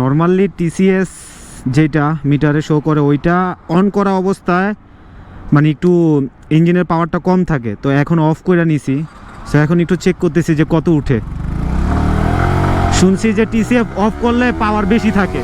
Normally TCS যেটা মিটারে show করে, ওইটা অন করা অবস্থায় মানে একটু ইঞ্জিনের পাওয়ারটা কম থাকে। তো এখন অফ করে নিছি। সো এখন একটু চেক করতেছি যে কত উঠে। শুনছি যে টিসিএফ অফ করলে পাওয়ার বেশি থাকে।